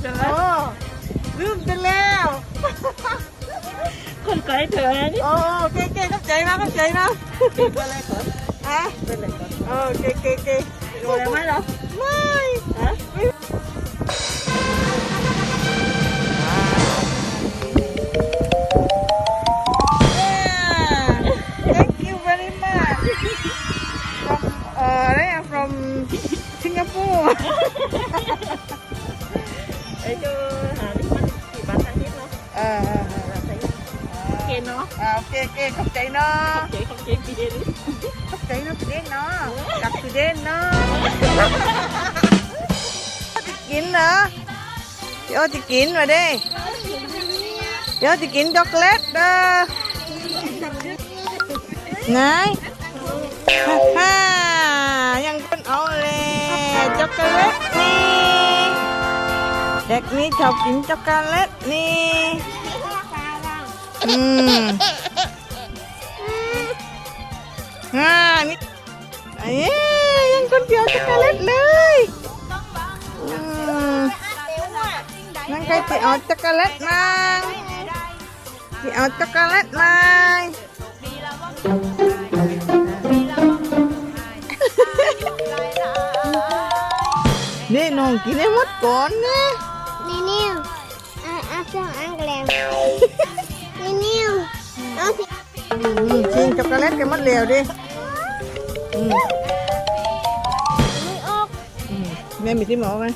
เดี๋ยวโอ้ลืมไปแล้วคนไกลเถอะนี่โอ้เก๋เก๊เข้าใจนะเข้าใจนะเป็นอะไรก่อนฮะเป็นอะไรก่อนโอ้เก๋เก๊เก๋โดนไหมเหรอไม่ ไอ้เจ้าหาที่มันกี่บาทอาทิตย์เนาะเออเออเออเราใช้เกณฑ์เนาะอ่าโอเคโอเคขอบใจ เนาะเกณฑ์ของเกณฑ์ปีเดียวขอบใจเนาะพี่เด่นเนาะกลับพี่เด่นเนาะจะกินเหรอเดี๋ยวจะกินมาดิเดี๋ยวจะกินช็อกนี้ชอบกินช็อกโกแลตนี่อืมอ่านี่ไอ้ยังคนเดียวช็อกโกแลตเลยอืมนั่นใครจะเอาช็อกโกแลตมาจะเอาช็อกโกแลตมานี่น้องกินให้หมดก่อนนะ Ni niu. À, à, sao ăn lèo. Ni niu. Đó thì อืมชิงช็อกโกแลตกันหมดเร็วดิอืม mới ốp. อืมแม่มีที่หมอไหม